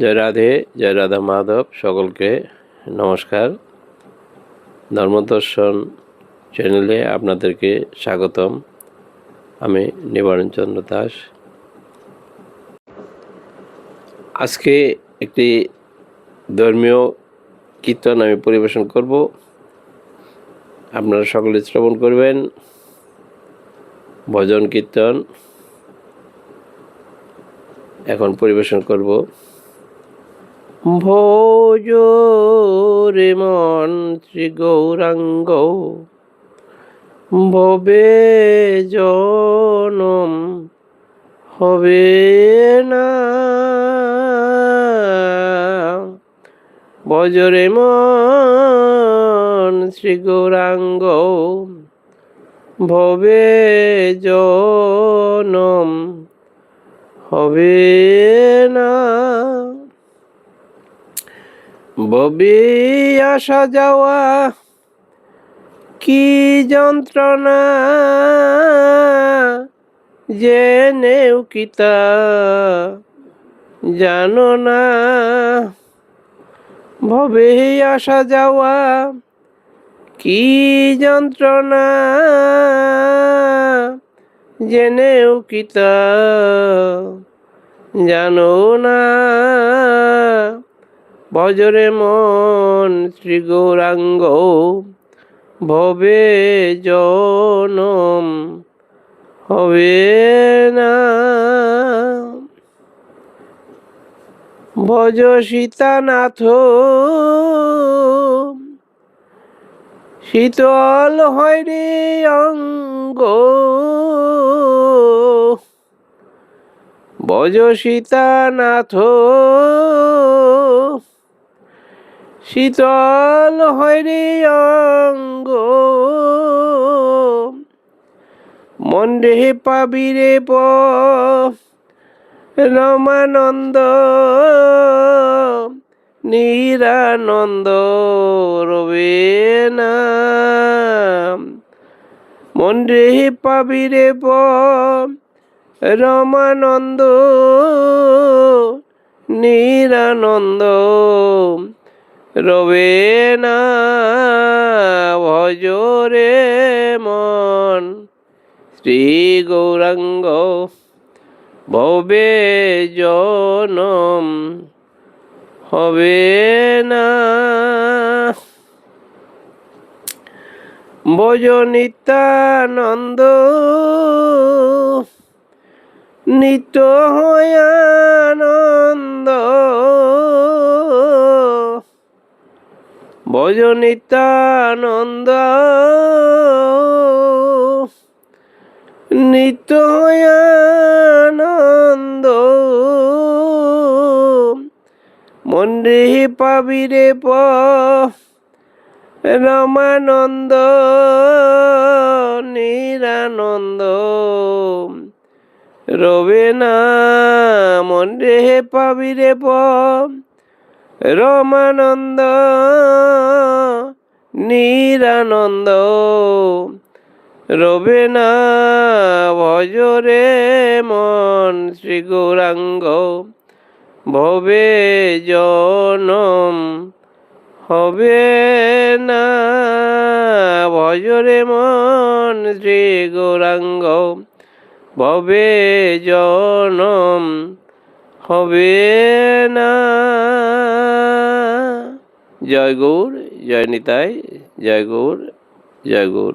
জয় রাধে, জয় রাধা মাধব, সকলকে নমস্কার। ধর্মদর্শন চ্যানেলে আপনাদেরকে স্বাগতম। আমি নিবারণ চন্দ্র দাস। আজকে একটি ধর্মীয় কীর্তন আমি পরিবেশন করব। আপনারা সকলে শ্রবণ করবেন। ভজন কীর্তন। এখন পরিবেশন করব। ভোজ রে মন শ্রী গৌরাঙ্গ, ভবে জনম হবে না। বজরে মন শ্রী গৌরাঙ্গ, ভবে জনম হবে না। ববি আসা যাওয়া কি যন্ত্রণা? জেনেও কি তা জানো না। ভবে আসা যাওয়া কি যন্ত্রণা? জেনেও কি তা জানো না। বজরে মন শ্রী গৌরাঙ্গ ভবে জনম হবে না। ভজ সীতানাথ, শীতল হয় রে অঙ্গ। ভজ সীতানাথ শীতল হয় রে অঙ্গ। মন রে পাবি রে প। রমানন্দ, নিরানন্দ, রবে না। মন রে পাবি রে প। রমানন্দ, নিরানন্দ। রবে না ভজরে মন। শ্রী গৌরাঙ্গ ভবে জনম হবে না। ভজ নিত্যানন্দ নিত্য হয় ভজ নিত্যানন্দ মন্দিরে পাবি রে প। রমানন্দ। নিরানন্দ। রবে না মন্দিরে পাবি রে প। রমানন্দ, নিরানন্দ, রবে না ভজরে মন শ্রী গৌরাঙ্গ ভবে জনম হবে না ভজরে মন শ্রী গৌরাঙ্গ ভবে জনম হবে না জয় গৌর জয় নিতাই জয় গৌর জয় গৌর।